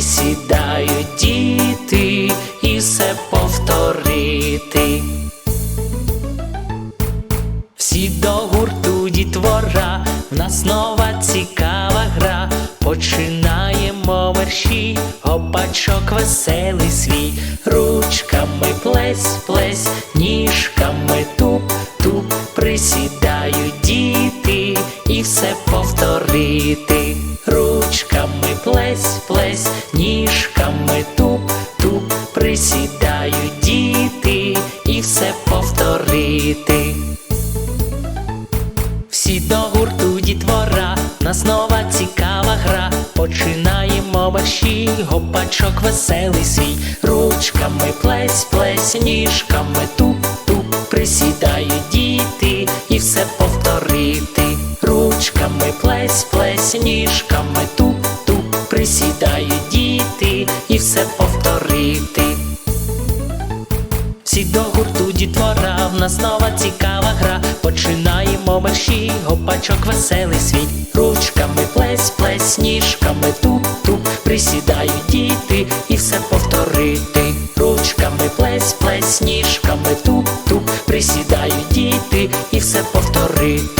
присідають діти і все повторити. Всі до гурту дітвора, в нас нова цікава гра. Починаємо мерщі, гопачок веселий свій, ручками плесь, плесь, ніжками туп, туп, присідають діти і все повторити. Плесь, плесь, ніжками туп, туп, присідають діти і все повторити. Всі до гурту дітвора, нас нова цікава гра. Починаємо мерщій, гопачок веселий свій, ручками плесь, плесь, ніжками туп, туп, присідають діти і все повторити. Ручками плесь, плесь, ніжками туп, присідають діти і все повторити. Всі до гурту дітвора, в нас нова цікава гра. Починаємо мерщі, гопачок веселий свій. Ручками плесь, плесь, ніжками туп, туп, присідають діти і все повторити. Ручками плесь, плесь, ніжками туп, туп, присідають діти і все повторити.